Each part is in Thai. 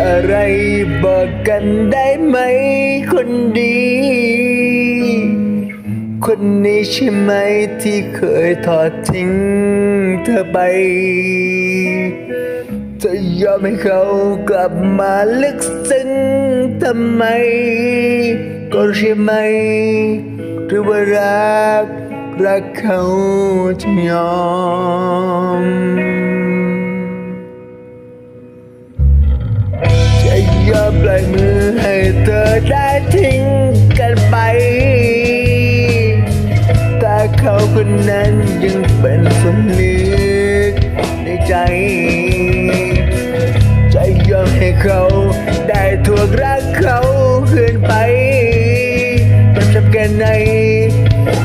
อะไรบอกกันได้ไหมคนดี คนนี้ใช่ไหมที่เคยทอดทิ้งเธอไปจะยอมให้เขากลับมาลึกซึ้งทำไม ก็ใช่ไหมหรือว่ารักรักเขาจะยอม เขาคนนั้นยังเป็นสมนึกในใจจะยอมให้เขาได้ถูกรักเขาคืนไปจำจำแค่ไหน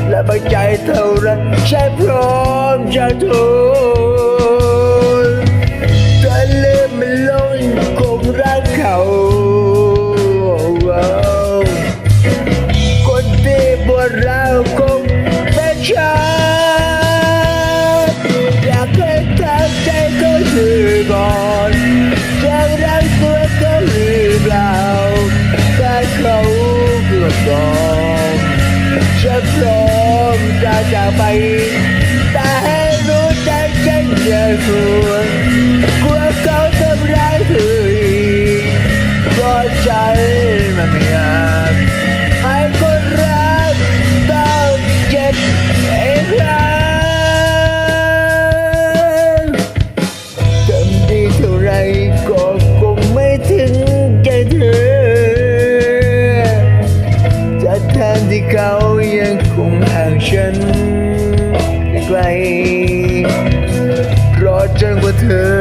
และบางใจเท่าไรใช่พร้อมจะทุก ก่อนจะรักตัวเขาหรือเปล่าแต่เขาเกือบก่อนฉันพร้อมจะจากไป ที่เขายังคงห่างฉันไกลรอจนกว่าเธอ